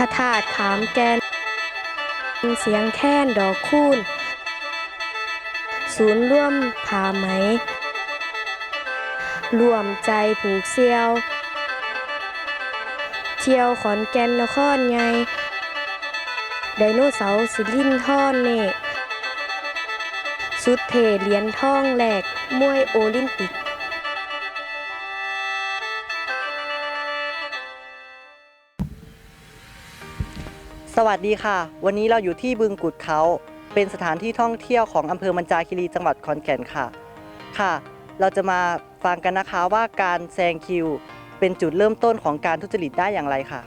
ระธาตุขามแกน เสียงแค้นดอกคูนศูนย์ร่วมผ้าไหม รวมใจผูกเซียว เที่ยวขอนแก่นนครไง ไดโนเสาร์สิลินท่อนเน่สุดเทเหรียญทองแหลกมวยโอลิมปิก วัสดีค่ะ วันนี้เราอยู่ที่บึงกุดเขา เป็นสถานที่ท่องเที่ยวของอำเภอมัญจาคีรีจังหวัดขอนแก่นค่ะ ค่ะ เราจะมาฟังกันนะคะว่าการแซงคิว เป็นจุดเริ่มต้นของการทุจริตได้อย่างไรค่ะ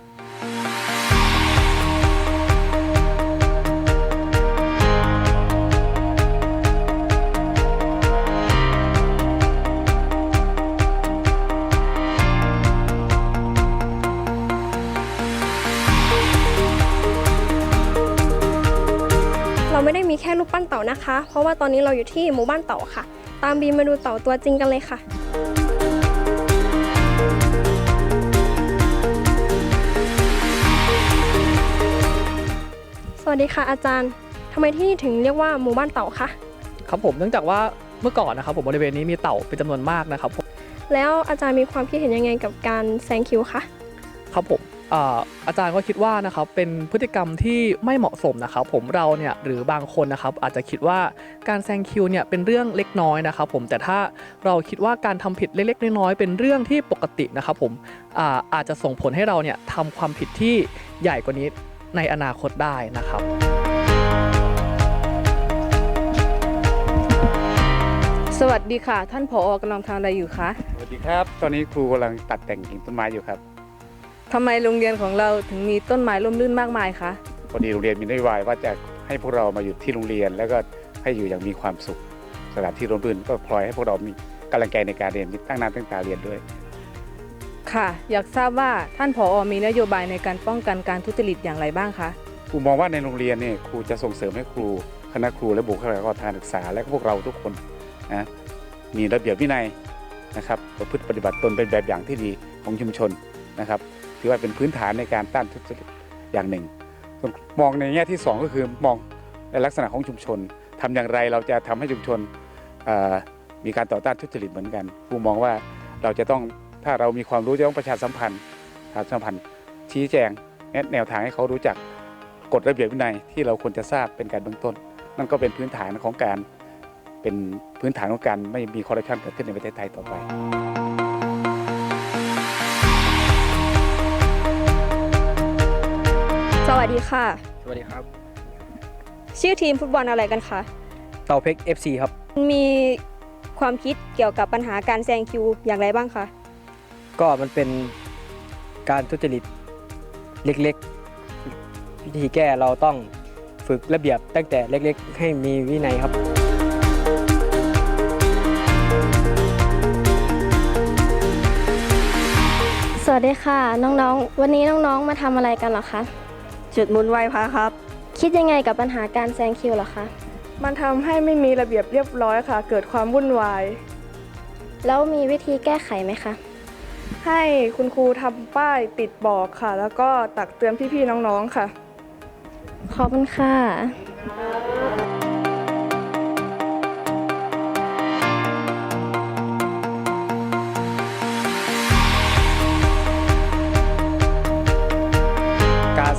ไม่ได้มีแค่รูปปั้นเต่านะคะ เพราะว่าตอนนี้เราอยู่ที่หมู่บ้านเต่าค่ะ ตามบีมมาดูเต่าตัวจริงกันเลยค่ะสวัสดีค่ะอาจารย์ทำไมที่นี่ถึงเรียกว่าหมู่บ้านเต่าคะครับผมเนื่องจากว่าเมื่อก่อนนะครับผมบริเวณนี้มีเต่าเป็นจำนวนมากนะครับผมแล้วอาจารย์มีความคิดเห็นยังไงกับการแซงคิวคะครับผม อ่าอาจารย์ก็คิดว่านะครับเป็นพฤติกรรมที่ไม่เหมาะสมนะครับผมเราเนี่ยหรือบางคนนะครับอาจจะคิดว่าการแซงคิวเนี่ยเป็นเรื่องเล็กน้อยนะครับผมแต่ถ้าเราคิดว่าการทำผิดเล็กๆน้อยๆเป็นเรื่องที่ปกตินะครับผมอ่าอาจจะส่งผลให้เราเนี่ยทำความผิดที่ใหญ่กว่านี้ในอนาคตได้นะครับสวัสดีค่ะ ท่านผอกำลังทำอะไรอยู่คะ สวัสดีครับ ตอนนี้ครูกำลังตัดแต่งกิ่งต้นไม้อยู่ครับ ทำไมโรงเรียนของเราถึงมีต้นไม้ร่มรื่นมากมายคะ พอดีโรงเรียนมีนโยบายว่าจะให้พวกเรามาอยู่ที่โรงเรียน แล้วก็ให้อยู่อย่างมีความสุข สถานที่ร่มรื่นก็พลอยให้พวกเรามีกำลังใจในการเรียนมีตั้งหน้าตั้งตาเรียนด้วย ค่ะ อยากทราบว่าท่านผอมีนโยบายในการป้องกันการทุจริตอย่างไรบ้างคะ ครูมองว่าในโรงเรียนเนี่ยครูจะส่งเสริมให้ครูคณะครูและบุคลากรทางศึกษา และก็พวกเราทุกคนนะมีระเบียบวินัยนะครับประพฤติปฏิบัติตนเป็นแบบอย่างที่ดีของชุมชนนะครับ ถือว่าเป็นพื้นฐานในการต้านทุจริตอย่างหนึ่ง ส่วนมองในแง่ที่สองก็คือมองในลักษณะของชุมชนทำอย่างไรเราจะทำให้ชุมชนมีการต่อต้านทุจริตเหมือนกันครูมองว่าเราจะต้องถ้าเรามีความรู้จะต้องประชาสัมพันธ์ประชาสัมพันธ์ชี้แจงแนะแนวทางให้เขารู้จักกฎระเบียบวินัยที่เราควรจะทราบเป็นการเบื้องต้น นั่นก็เป็นพื้นฐานของการเป็นพื้นฐานของการไม่มีคอร์รัปชันเกิดขึ้นในประเทศไทยต่อไป วัสดีค่ะ สวัสดีครับ ชื่อทีมฟุตบอลอะไรกันคะเต่าเพก FC ครับ มีความคิดเกี่ยวกับปัญหาการแซงคิวอย่างไรบ้างคะก็มันเป็นการทุจริตเล็กๆ วิธีแก้เราต้องฝึกระเบียบตั้งแต่เล็กๆ ให้มีวินัยครับ สวัสดีค่ะ น้องๆ วันนี้น้องๆ มาทำอะไรกันเหรอคะ จุดหมุนไหว้พระครับ คิดยังไงกับปัญหาการแซงคิวเหรอคะ มันทำให้ไม่มีระเบียบเรียบร้อยค่ะ เกิดความวุ่นวาย แล้วมีวิธีแก้ไขไหมคะ ให้คุณครูทำป้ายติดบอกค่ะ แล้วก็ตักเตือนพี่ๆน้องๆค่ะ ขอบคุณค่ะ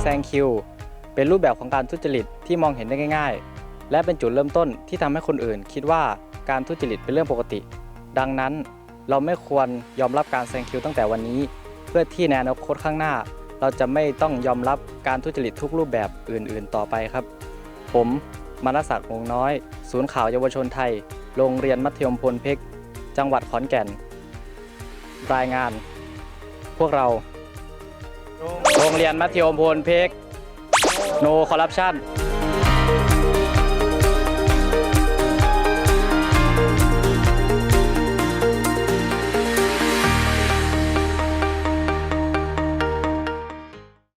ซงคิว เป็นรูปแบบของการทุจริตที่มองเห็นได้ง่าย ๆ และเป็นจุดเริ่มต้นที่ทำให้คนอื่น คิดว่าการทุจริตเป็นเรื่องปกติ ดังนั้นเราไม่ควรยอมรับการแซงคิวตั้งแต่วันนี้ เพื่อที่ในอนาคตข้างหน้า เราจะไม่ต้องยอมรับการทุจริตทุกรูปแบบอื่น ๆ ต่อไปครับ ผมมนศักดิ์วงน้อย ศูนย์ข่าวเยาวชนไทย โรงเรียนมัธยมพลเพชรจังหวัดขอนแก่น รายงาน พวกเรา โรงเรียนมัธยมพลเพก no corruption